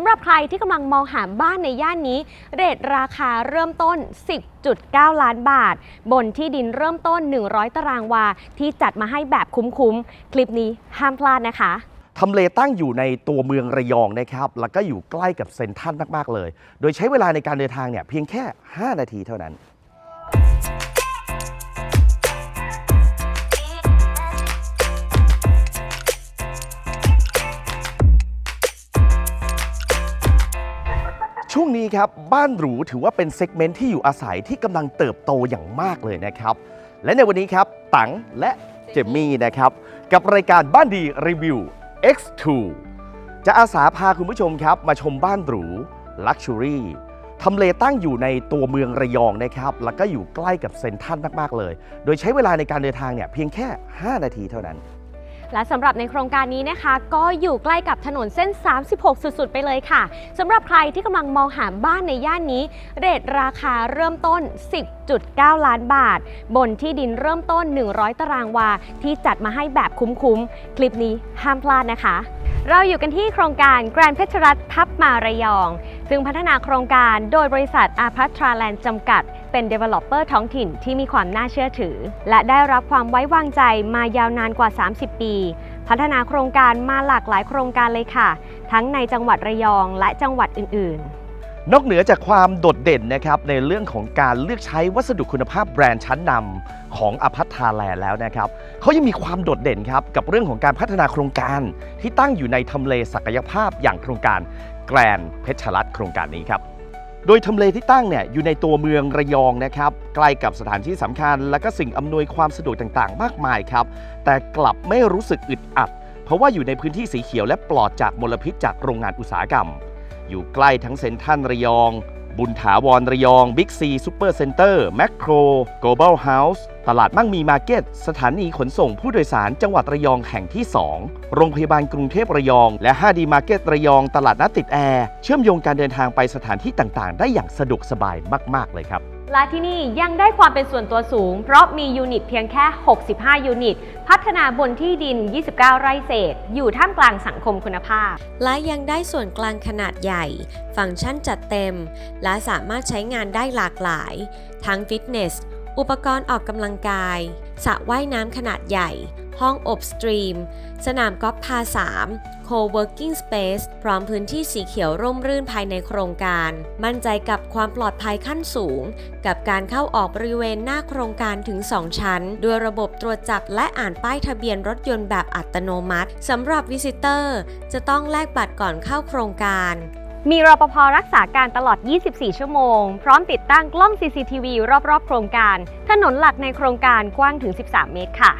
ำหรับใครที่กำลังมองหาบ้านในย่านนี้ เรทราคาเริ่มต้น 10.9 ล้านบาท บนที่ดินเริ่มต้น 100 ตารางวา ที่จัดมาให้แบบคุ้มๆ คลิปนี้ห้ามพลาดนะคะทำเลตั้งอยู่ในตัวเมืองระยองนะครับ แล้วก็อยู่ใกล้กับเซ็นทรัลมาก ๆ เลย โดยใช้เวลาในการเดินทางเนี่ยเพียงแค่ 5 นาทีเท่านั้น ช่วงนี้ครับบ้านหรูถือว่าเป็นเซกเมนต์ที่อยู่อาศัยที่กำลังเติบโตอย่างมากเลยนะครับ และในวันนี้ครับตังและเจมมี่นะครับ กับรายการบ้านดีรีวิว X2 จะอาสาพาคุณผู้ชมครับ มาชมบ้านหรูลักชัวรี่ทำเลตั้งอยู่ในตัวเมืองระยองนะครับ แล้วก็อยู่ใกล้กับเซ็นทรัลมาก ๆ เลย โดยใช้เวลาในการเดินทางเนี่ยเพียงแค่ 5 นาทีเท่านั้น และสำหรับในโครงการนี้นะคะ ก็อยู่ใกล้กับถนนเส้น 36 สุดๆ ไปเลยค่ะสำหรับใครที่กำลังมองหาบ้านในย่านนี้ เรทราคาเริ่มต้น 1.9 ล้านบาท บนที่ดินเริ่มต้น 100 ตารางวา ที่จัดมาให้แบบคุ้มๆ คลิปนี้ห้ามพลาดนะคะ เราอยู่กันที่โครงการแกรนด์เพชรรัตทับมาระยอง ซึ่งพัฒนาโครงการโดยบริษัทอาพัทราแลนด์จำกัด เป็น Developer ท้องถิ่นที่มีความน่าเชื่อถือ และได้รับความไว้วางใจมายาวนานกว่า 30 ปี พัฒนาโครงการมาหลากหลายโครงการเลยค่ะ ทั้งในจังหวัดระยองและจังหวัดอื่นๆ นอกเหนือจากความโดดเด่นนะครับในเรื่องของการเลือกใช้วัสดุคุณภาพแบรนด์ชั้นนำของอพัทธาแลนด์แล้วนะครับเขายังมีความโดดเด่นครับกับเรื่องของการพัฒนาโครงการที่ตั้งอยู่ในทำเลศักยภาพอย่างโครงการแกรนเพชรรัตน์โครงการนี้ครับ โดยทำเลที่ตั้งเนี่ยอยู่ในตัวเมืองระยองนะครับใกล้กับสถานที่สำคัญ และก็สิ่งอำนวยความสะดวกต่างๆ มากมายครับ แต่กลับไม่รู้สึกอึดอัด เพราะว่าอยู่ในพื้นที่สีเขียวและปลอดจากมลพิษจากโรงงานอุตสาหกรรม อยู่ใกล้ทั้งเซ็นทรัลระยอง บุญถาวรระยอง บิ๊กซีซูเปอร์เซ็นเตอร์ แมคโคร โกลบอลเฮาส์ ตลาดมั่งมีมาร์เก็ต สถานีขนส่งผู้โดยสารจังหวัดระยองแห่งที่ 2 โรงพยาบาลกรุงเทพระยอง และ 5D Market ระยอง ตลาดนัดติดแอร์ เชื่อมโยงการเดินทางไปสถานที่ต่างๆ ได้อย่างสะดวกสบายมาก ๆ เลยครับ และที่นี่ยังได้ความเป็นส่วนตัวสูง เพราะมียูนิตเพียงแค่ 65 ยูนิต พัฒนาบนที่ดิน 29 ไร่เศษ อยู่ท่ามกลางสังคมคุณภาพ และยังได้ส่วนกลางขนาดใหญ่ ฟังก์ชันจัดเต็ม และสามารถใช้งานได้หลากหลาย ทั้งฟิตเนส อุปกรณ์ออกกำลังกายสระว่ายน้ำขนาดใหญ่ ห้องอบสตรีม สนามกอล์ฟพา3 Co-working Space พร้อมพื้นที่สีเขียวร่มรื่นภายในโครงการ มั่นใจกับความปลอดภัยขั้นสูง กับการเข้าออกบริเวณหน้าโครงการถึง 2 ชั้น ด้วยระบบตรวจจับและอ่านป้ายทะเบียนรถยนต์แบบอัตโนมัติสำหรับวิสิเตอร์จะต้องแลกบัตรก่อนเข้าโครงการมีรปภรักษาการตลอด 24 ชั่วโมง พร้อมติดตั้งกล้อง CCTV รอบ ๆ โครงการ ถนนหลักในโครงการกว้างถึง 13 เมตรค่ะ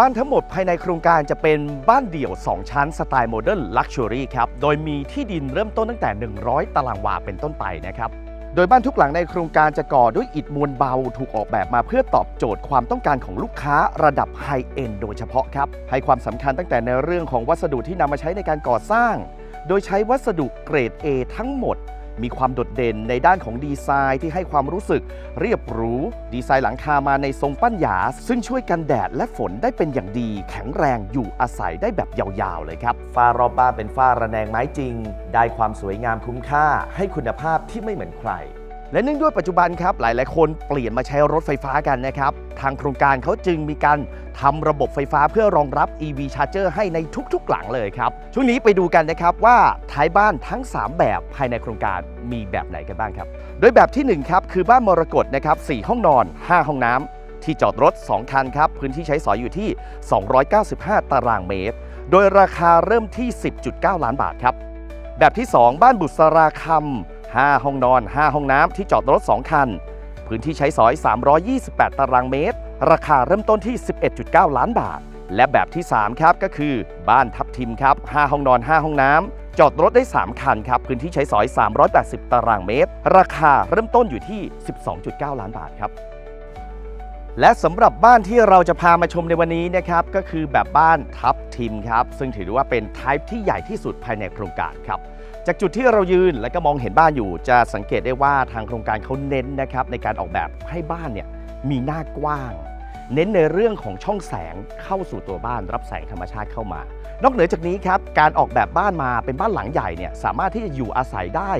บ้านทั้งหมดภายในโครงการจะเป็นบ้านเดี่ยว 2 ชั้นสไตล์โมเดิร์นลักชัวรี่ครับ โดยมีที่ดินเริ่มต้นตั้งแต่ 100 ตารางวาเป็นต้นไปนะครับ โดยบ้านทุกหลังในโครงการจะก่อด้วยอิฐมวลเบาถูกออกแบบมาเพื่อตอบโจทย์ความต้องการของลูกค้าระดับไฮเอ็นโดยเฉพาะครับ ให้ความสำคัญตั้งแต่ในเรื่องของวัสดุที่นำมาใช้ในการก่อสร้าง โดยใช้วัสดุเกรด A ทั้งหมด มีความโดดเด่นในด้านของดีไซน์ที่ให้ความรู้สึกเรียบหรู ดีไซน์หลังคามาในทรงปั้นหยา ซึ่งช่วยกันแดดและฝนได้เป็นอย่างดี แข็งแรงอยู่อาศัยได้แบบยาวๆเลยครับฝ้ารอบบ้านเป็นฝ้าระแนงไม้จริง ได้ความสวยงามคุ้มค่า ให้คุณภาพที่ไม่เหมือนใคร และเนื่องด้วยปัจจุบันครับหลาย ๆ คนเปลี่ยนมาใช้รถไฟฟ้ากันนะครับ ทางโครงการเขาจึงมีการทำระบบไฟฟ้าเพื่อรองรับ EV Charger ให้ในทุก ๆ หลังเลยครับ ช่วงนี้ไปดูกันนะครับว่าท้ายบ้านทั้ง 3 แบบภายในโครงการมีแบบไหนกันบ้างครับ โดยแบบที่1ครับคือบ้านมรกตนะครับ4ห้องนอน 5 ห้องน้ำที่จอดรถ 2 คันครับ พื้นที่ใช้สอยอยู่ที่ 295 ตารางเมตร โดยราคาเริ่มที่ 10.9 ล้านบาทครับ แบบที่ 2 บ้านบุษราคำ 5 ห้องนอน 5 ห้องน้ำที่จอดรถ 2 คัน พื้นที่ใช้สอย 328 ตารางเมตร ราคาเริ่มต้นที่ 11.9 ล้านบาท และแบบที่ 3 ครับก็คือ บ้านทับทิมครับ 5 ห้องนอน 5 ห้องน้ำจอดรถได้ 3 คันครับ พื้นที่ใช้สอย 380 ตารางเมตร ราคาเริ่มต้นอยู่ที่ 12.9 ล้านบาทครับและสำหรับบ้านที่เราจะพามาชมในวันนี้นะครับก็คือแบบบ้านทับทิมครับ ซึ่งถือว่าเป็นไทป์ที่ใหญ่ที่สุดภายในโครงการครับ จากจุดที่เรายืนและก็มองเห็นบ้านอยู่ จะสังเกตได้ว่าทางโครงการเขาเน้นนะครับในการออกแบบให้บ้านเนี่ยมีหน้ากว้าง เน้นในเรื่องของช่องแสงเข้าสู่ตัวบ้าน รับแสงธรรมชาติเข้ามา นอกเหนือจากนี้ครับการออกแบบบ้านมาเป็นบ้านหลังใหญ่เนี่ยสามารถที่จะอยู่อาศัยได้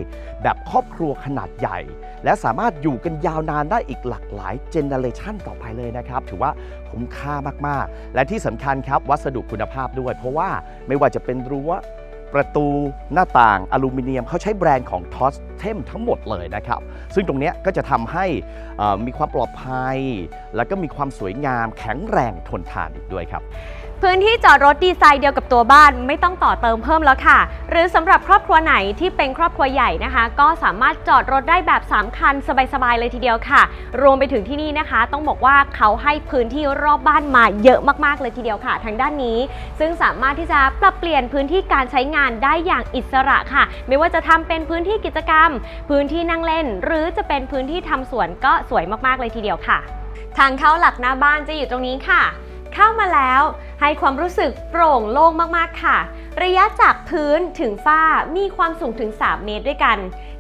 แบบครอบครัวขนาดใหญ่ และสามารถอยู่กันยาวนานได้อีกหลากหลายเจเนเรชันต่อไปเลยนะครับถือว่าคุ้มค่ามากๆ และที่สำคัญครับวัสดุคุณภาพด้วย เพราะว่าไม่ว่าจะเป็นรั้ว ประตูหน้าต่างอลูมิเนียมเขาใช้แบรนด์ของทอสเทมทั้งหมดเลยนะครับ ซึ่งตรงนี้ก็จะทำให้มีความปลอดภัย แล้วก็มีความสวยงามแข็งแรงทนทานอีกด้วยครับ พื้นที่จอดรถดีไซน์เดียวกับตัวบ้านไม่ต้องต่อเติมเพิ่มแล้วค่ะ หรือสำหรับครอบครัวไหนที่เป็นครอบครัวใหญ่นะคะ ก็สามารถจอดรถได้แบบ 3 คัน สบายๆเลยทีเดียวค่ะ รวมไปถึงที่นี่นะคะ ต้องบอกว่าเขาให้พื้นที่รอบบ้านมาเยอะมากๆเลยทีเดียวค่ะ ทางด้านนี้ ซึ่งสามารถที่จะปรับเปลี่ยนพื้นที่การใช้งานได้อย่างอิสระค่ะ ไม่ว่าจะทำเป็นพื้นที่กิจกรรม พื้นที่นั่งเล่น หรือจะเป็นพื้นที่ทำสวนก็สวยมากๆเลยทีเดียวค่ะ ทางเข้าหลักหน้าบ้านจะอยู่ตรงนี้ค่ะ เข้ามาแล้ว ให้ความรู้สึกโปร่งโล่งมากๆค่ะ ระยะจากพื้นถึงฝ้ามีความสูงถึง 3 เมตรด้วยกัน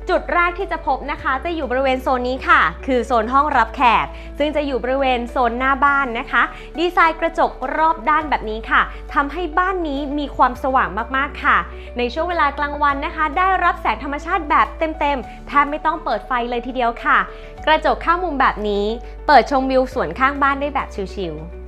จุดแรกที่จะพบนะคะ จะอยู่บริเวณโซนนี้ค่ะ คือโซนห้องรับแขก ซึ่งจะอยู่บริเวณโซนหน้าบ้านนะคะ ดีไซน์กระจกรอบด้านแบบนี้ค่ะทำให้บ้านนี้มีความสว่างมากๆค่ะ ในช่วงเวลากลางวันนะคะ ได้รับแสงธรรมชาติแบบเต็มๆแทบไม่ต้องเปิดไฟเลยทีเดียวค่ะ กระจกเข้ามุมแบบนี้ เปิดชมวิวสวนข้างบ้านได้แบบชิลๆ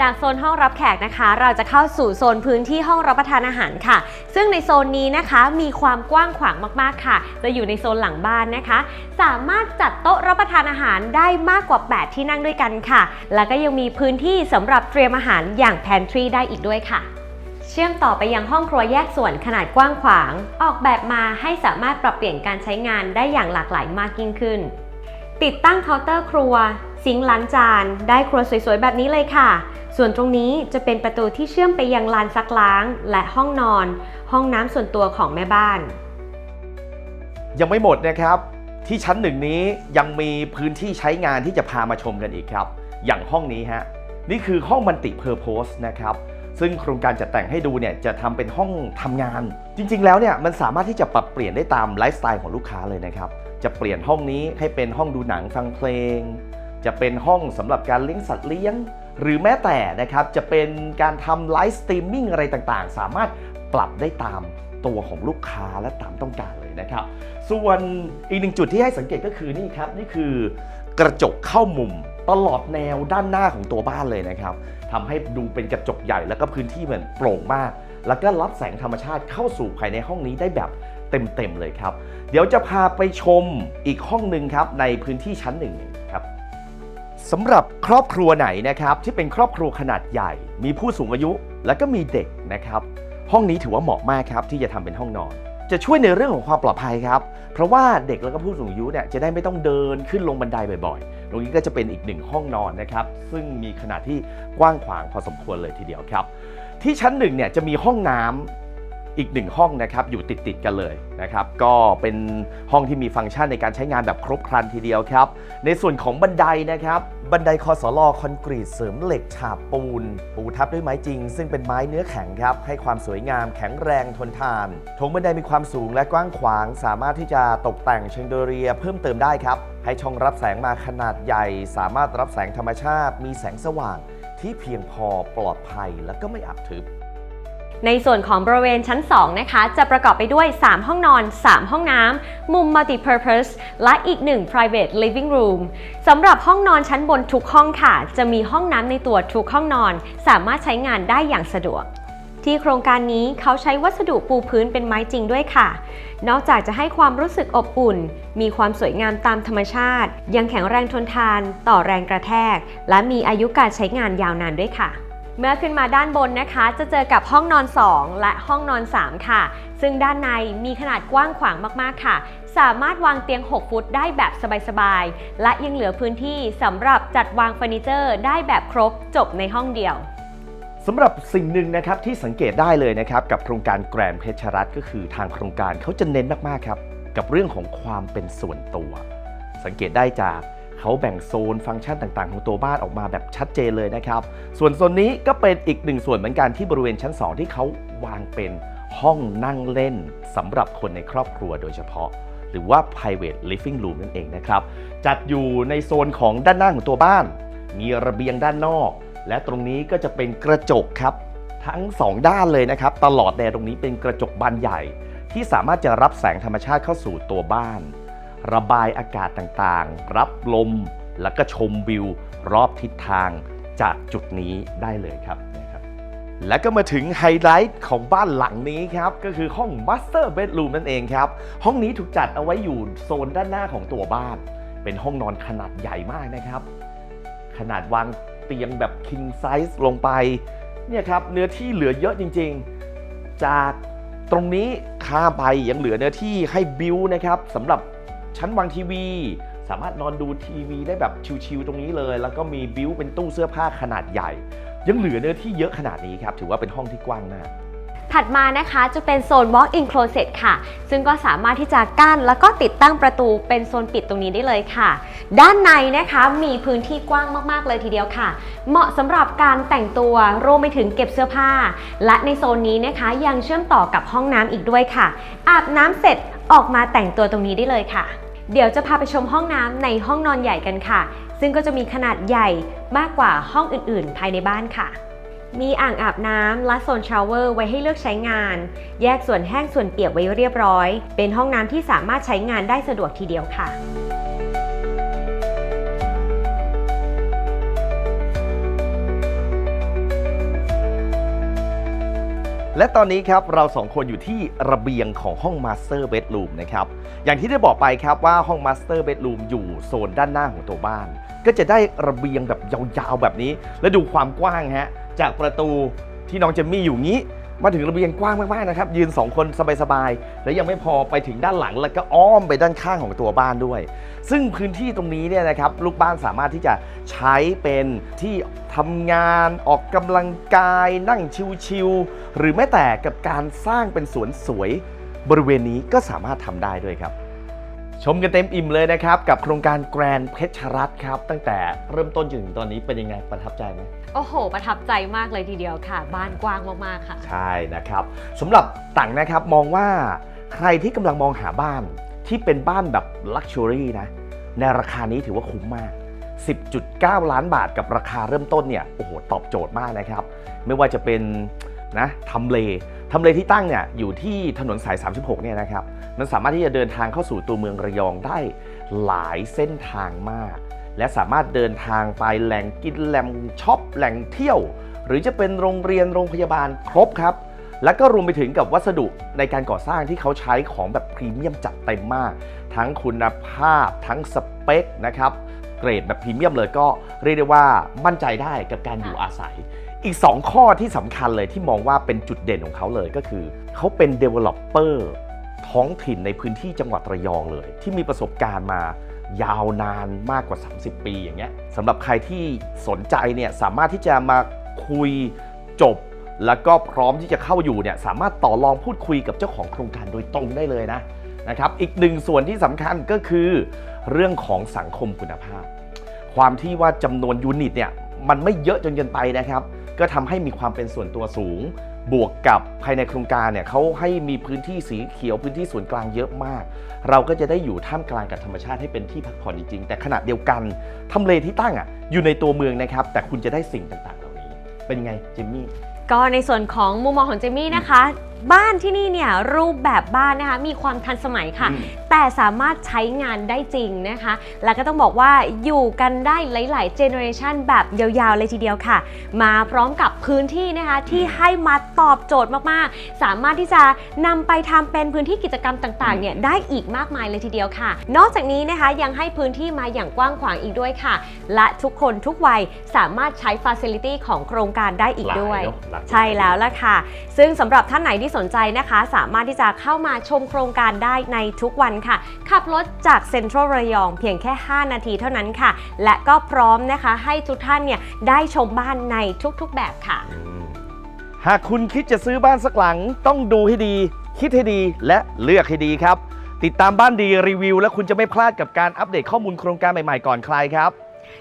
จากโซนห้องรับแขกนะคะ เราจะเข้าสู่โซนพื้นที่ห้องรับประทานอาหารค่ะ ซึ่งในโซนนี้นะคะมีความกว้างขวางมากๆค่ะ จะอยู่ในโซนหลังบ้านนะคะ สามารถจัดโต๊ะรับประทานอาหารได้มากกว่า 8 ที่นั่งด้วยกันค่ะ แล้วก็ยังมีพื้นที่สำหรับเตรียมอาหารอย่างแพนทรีได้อีกด้วยค่ะเชื่อมต่อไปยังห้องครัวแยกส่วนขนาดกว้างขวาง ออกแบบมาให้สามารถปรับเปลี่ยนการใช้งานได้อย่างหลากหลายมากยิ่งขึ้น ติดตั้งเคาน์เตอร์ครัว ซิงค์ล้างจาน ได้ครัวสวยๆ แบบนี้เลยค่ะ ส่วนตรงนี้จะเป็นประตูที่เชื่อมไปยังลานซักล้าง และห้องนอน ห้องน้ำส่วนตัวของแม่บ้าน ยังไม่หมดนะครับ ที่ชั้นหนึ่งนี้ยังมีพื้นที่ใช้งานที่จะพามาชมกันอีกครับ อย่างห้องนี้ฮะนี่คือห้องมันติเพอร์โพสนะครับซึ่งโครงการจัดแต่งให้ดูเนี่ยจะทำเป็นห้องทำงาน จริง ๆ แล้วเนี่ยมันสามารถที่จะปรับเปลี่ยนได้ตามไลฟ์สไตล์ของลูกค้าเลยนะครับ จะเปลี่ยนห้องนี้ให้เป็นห้องดูหนังฟังเพลง จะเป็นห้องสำหรับการเลี้ยงสัตว์เลี้ยง หรือแม้แต่นะครับจะเป็นการทำไลฟ์สตรีมมิ่งอะไรต่างๆ สามารถปรับได้ตามตัวของลูกค้าและตามต้องการเลยนะครับ ส่วนอีกหนึ่งจุดที่ให้สังเกตก็คือนี่ครับนี่คือกระจกเข้ามุมตลอดแนวด้านหน้าของตัวบ้านเลยนะครับทำให้ดูเป็นกระจกใหญ่แล้วก็พื้นที่เหมือนโปร่งมาก แล้วก็รับแสงธรรมชาติเข้าสู่ภายในห้องนี้ได้แบบเต็มๆเลยครับ เดี๋ยวจะพาไปชมอีกห้องหนึ่งครับในพื้นที่ชั้นหนึ่ง สำหรับครอบครัวไหนนะครับที่เป็นครอบครัวขนาดใหญ่ มีผู้สูงอายุแล้วก็มีเด็กนะครับห้องนี้ถือว่าเหมาะมากครับที่จะทำเป็นห้องนอน จะช่วยในเรื่องของความปลอดภัยครับเพราะว่าเด็กแล้วก็ผู้สูงอายุเนี่ยจะได้ไม่ต้องเดินขึ้นลงบันไดบ่อยๆ ตรงนี้ก็จะเป็นอีกหนึ่งห้องนอนนะครับซึ่งมีขนาดที่กว้างขวางพอสมควรเลยทีเดียวครับ ที่ชั้นหนึ่งเนี่ยจะมีห้องน้ำ อีกหนึ่งห้องนะครับอยู่ติดติดๆกันเลยนะครับก็เป็นห้องที่มีฟังก์ชันในการใช้งานแบบครบครันทีเดียวครับ ในส่วนของบันไดนะครับบันไดคอสลอคอนกรีตเสริมเหล็กฉาบปูน ปูทับด้วยไม้จริง ซึ่งเป็นไม้เนื้อแข็งครับให้ความสวยงามแข็งแรงทนทานโถงบันไดมีความสูงและกว้างขวาง สามารถที่จะตกแต่งเชิงโดเรียเพิ่มเติมได้ครับให้ช่องรับแสงมาขนาดใหญ่ สามารถรับแสงธรรมชาติ มีแสงสว่างที่เพียงพอปลอดภัยและก็ไม่อับทึบ ในส่วนของบริเวณชั้น 2 นะคะ จะประกอบไปด้วย 3 ห้องนอน 3 ห้องน้ำ มุม multi-purpose และอีก 1 private living room สำหรับห้องนอนชั้นบนทุกห้องค่ะ จะมีห้องน้ำในตัวทุกห้องนอน สามารถใช้งานได้อย่างสะดวก ที่โครงการนี้เขาใช้วัสดุปูพื้นเป็นไม้จริงด้วยค่ะ นอกจากจะให้ความรู้สึกอบอุ่น มีความสวยงามตามธรรมชาติ ยังแข็งแรงทนทาน ต่อแรงกระแทก และมีอายุการใช้งานยาวนานด้วยค่ะ เมื่อขึ้นมาด้านบนนะคะ จะเจอกับห้องนอน 2 และห้องนอน 3 ค่ะ ซึ่งด้านในมีขนาดกว้างขวางมากๆค่ะ สามารถวางเตียง 6 ฟุตได้แบบสบายๆ และยังเหลือพื้นที่สำหรับจัดวางเฟอร์นิเจอร์ได้แบบครบจบในห้องเดียวสำหรับสิ่งหนึ่งนะครับที่สังเกตได้เลยนะครับกับโครงการแกรนด์เพชรรัตก็คือทางโครงการเขาจะเน้นมากๆครับกับเรื่องของความเป็นส่วนตัว สังเกตได้จาก เขาแบ่งโซนฟังก์ชันต่างๆ ของตัวบ้านออกมาแบบชัดเจนเลยนะครับ ส่วนโซนนี้ก็เป็นอีกหนึ่งส่วนเหมือนกันที่บริเวณชั้น 2 ที่เขาวางเป็นห้องนั่งเล่นสำหรับคนในครอบครัวโดยเฉพาะ หรือว่า private living room นั่นเองนะครับ จัดอยู่ในโซนของด้านหน้าของตัวบ้าน มีระเบียงด้านนอก และตรงนี้ก็จะเป็นกระจกครับ ทั้ง 2 ด้านเลยนะครับ ตลอดแนวตรงนี้เป็นกระจกบานใหญ่ ที่สามารถจะรับแสงธรรมชาติเข้าสู่ตัวบ้าน ระบายอากาศต่างๆ รับลม แล้วก็ชมวิวรอบทิศทางจากจุดนี้ได้เลยครับนะครับ และก็มาถึงไฮไลท์ของบ้านหลังนี้ครับ ก็คือห้อง Master Bedroom นั่นเองครับ ห้องนี้ถูกจัดเอาไว้อยู่โซนด้านหน้าของตัวบ้าน เป็นห้องนอนขนาดใหญ่มากนะครับ ขนาดวางเตียงแบบ king size ลงไปเนี่ยครับเนื้อที่เหลือเยอะจริง ๆ จากตรงนี้ข้ามไปยังเหลือเนื้อที่ให้บิวนะครับสำหรับ ชั้นวางทีวี สามารถนอนดูทีวีได้แบบชิวๆตรงนี้เลย แล้วก็มีบิวเป็นตู้เสื้อผ้าขนาดใหญ่ ยังเหลือเนื้อที่เยอะขนาดนี้ครับ ถือว่าเป็นห้องที่กว้างมากถัดมานะคะจะเป็นโซน walk-in closet ค่ะ ซึ่งก็สามารถที่จะกั้นแล้วก็ติดตั้งประตูเป็นโซนปิดตรงนี้ได้เลยค่ะ ด้านในนะคะมีพื้นที่กว้างมากๆเลยทีเดียวค่ะ เหมาะสำหรับการแต่งตัวรวมไปถึงเก็บเสื้อผ้า และในโซนนี้นะคะยังเชื่อมต่อกับห้องน้ำอีกด้วยค่ะ อาบน้ำเสร็จ ออกมาแต่งตัวตรงนี้ได้เลยค่ะ เดี๋ยวจะพาไปชมห้องน้ำในห้องนอนใหญ่กันค่ะ ซึ่งก็จะมีขนาดใหญ่มากกว่าห้องอื่นๆ ภายในบ้านค่ะ มีอ่างอาบน้ำและโซนชาวเวอร์ไว้ให้เลือกใช้งาน แยกส่วนแห้งส่วนเปียกไว้เรียบร้อย เป็นห้องน้ำที่สามารถใช้งานได้สะดวกทีเดียวค่ะ และตอนนี้ครับเราสองคนอยู่ที่ระเบียงของห้องมาสเตอร์เบดรูมนะครับอย่างที่ได้บอกไปครับว่าห้องมาสเตอร์เบดรูมอยู่โซนด้านหน้าของตัวบ้าน ก็จะได้ระเบียงแบบยาวๆแบบนี้ และดูความกว้างฮะจากประตูที่น้องเจมมี่อยู่งี้ มาถึงระเบียงกว้างมากๆนะครับ ยืน 2 คนสบายๆ แล้วยังไม่พอไปถึงด้านหลังแล้วก็อ้อมไปด้านข้างของตัวบ้านด้วย ซึ่งพื้นที่ตรงนี้เนี่ยนะครับลูกบ้านสามารถที่จะใช้เป็นที่ทำงานออกกำลังกายนั่งชิวๆหรือแม้แต่กับการสร้างเป็นสวนสวยบริเวณนี้ก็สามารถทำได้ด้วยครับชมกันเต็มอิ่มเลยนะครับ กับโครงการแกรนเพชรรัตครับ ตั้งแต่เริ่มต้นจนถึงตอนนี้เป็นยังไงประทับใจไหม โอ้โห ประทับใจมากเลยทีเดียวค่ะ บ้านกว้างมากๆค่ะ ใช่นะครับสำหรับต่างนะครับมองว่าใครที่กำลังมองหาบ้านที่เป็นบ้านแบบลักชัวรี่นะ ในราคานี้ถือว่าคุ้มมาก 10.9 ล้านบาทกับราคาเริ่มต้นเนี่ยโอ้โหตอบโจทย์มากนะครับ ไม่ว่าจะเป็นนะทำเลทำเลที่ตั้งเนี่ยอยู่ที่ถนนสาย 36 เนี่ยนะครับ มันสามารถที่จะเดินทางเข้าสู่ตัวเมืองระยองได้หลายเส้นทางมาก และสามารถเดินทางไปแหล่งกินแหล่งช็อปแหล่งเที่ยว หรือจะเป็นโรงเรียนโรงพยาบาลครบครับ แล้วก็รวมไปถึงกับวัสดุในการก่อสร้างที่เขาใช้ของแบบพรีเมียมจัดเต็มมาก ทั้งคุณภาพ ทั้งสเปคนะครับเกรดแบบพรีเมียมเลยก็เรียกได้ว่ามั่นใจได้กับการอยู่อาศัย อีก 2 ข้อที่สำคัญเลยที่มองว่าเป็นจุดเด่นของเขาเลยก็คือ เขาเป็น developer ท้องถิ่นในพื้นที่จังหวัดระยองเลย ที่มีประสบการณ์มา ยาวนานมากกว่า 30 ปีอย่างเงี้ยสำหรับใครที่สนใจเนี่ยสามารถที่จะมาคุยจบ แล้วก็พร้อมที่จะเข้าอยู่เนี่ยสามารถต่อรองพูดคุยกับเจ้าของโครงการโดยตรงได้เลยนะนะครับอีกหนึ่งส่วนที่สำคัญก็คือ เรื่องของสังคมคุณภาพ ความที่ว่าจำนวนยูนิตเนี่ยมันไม่เยอะจนเกินไปนะครับ ก็ทำให้มีความเป็นส่วนตัวสูง บวกกับภายในโครงการเนี่ยเขาให้มีพื้นที่สีเขียวพื้นที่ส่วนกลางเยอะมาก เราก็จะได้อยู่ท่ามกลางกับธรรมชาติให้เป็นที่พักผ่อนจริงๆ แต่ขณะเดียวกันทำเลที่ตั้งอะอยู่ในตัวเมืองนะครับ แต่คุณจะได้สิ่งต่างๆเหล่านี้ เป็นไงเจมมี่ก็ในส่วนของมุมมองของเจมี่นะคะ บ้านที่นี่เนี่ยรูปแบบบ้านนะคะมีความทันสมัยค่ะอืมแต่สามารถใช้งานได้จริงนะคะ แล้วก็ต้องบอกว่าอยู่กันได้หลาย ๆ เจเนอเรชันแบบยาวๆ เลยทีเดียวค่ะ มาพร้อมกับพื้นที่นะคะที่ให้มาตอบโจทย์มากๆ สามารถที่จะนำไปทำเป็นพื้นที่กิจกรรมต่าง ๆ เนี่ยได้อีกมากมายเลยทีเดียวค่ะ นอกจากนี้นะคะยังให้พื้นที่มาอย่างกว้างขวางอีกด้วยค่ะ และทุกคนทุกวัยสามารถใช้ฟ a ซิลิตี้ของโครงการได้อีกด้วยหลายเนอะหลากหลายใช่แล้วละค่ะ ซึ่งสำหรับท่านไหนที่สนใจนะคะ สามารถที่จะเข้ามาชมโครงการได้ในทุกวันค่ะ ขับรถจากเซ็นทรัลระยอง เพียงแค่ 5 นาทีเท่านั้นค่ะ และก็พร้อมนะคะให้ทุกท่านเนี่ยได้ชมบ้านในทุกๆแบบค่ะ หากคุณคิดจะซื้อบ้านสักหลัง ต้องดูให้ดี คิดให้ดีและเลือกให้ดีครับ ติดตามบ้านดีรีวิว และคุณจะไม่พลาดกับการอัปเดตข้อมูลโครงการใหม่ๆก่อนใครครับ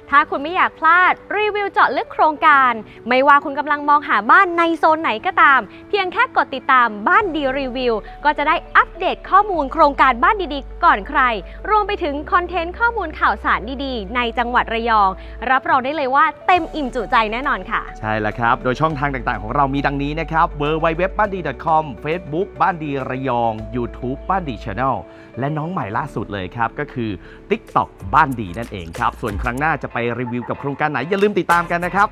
ถ้าคุณไม่อยากพลาดรีวิวเจาะลึกโครงการ ไม่ว่าคุณกำลังมองหาบ้านในโซนไหนก็ตาม เพียงแค่กดติดตามบ้านดีรีวิว ก็จะได้อัปเดตข้อมูลโครงการบ้านดีๆ ก่อนใคร รวมไปถึงคอนเทนต์ข้อมูลข่าวสารดีๆ ในจังหวัดระยอง รับรองได้เลยว่าเต็มอิ่มจุใจแน่นอนค่ะ ใช่แล้วครับ โดยช่องทางต่างๆ ของเรามีดังนี้นะครับ w w w บ้านดี .com Facebook บ้านดีระยอง YouTube บ้านดี Channel และน้องใหม่ล่าสุดเลยครับก็คือ TikTok บ้านดีนั่นเองครับส่วนครั้งหน้าจะไปรีวิวกับโครงการไหนอย่าลืมติดตามกันนะครับ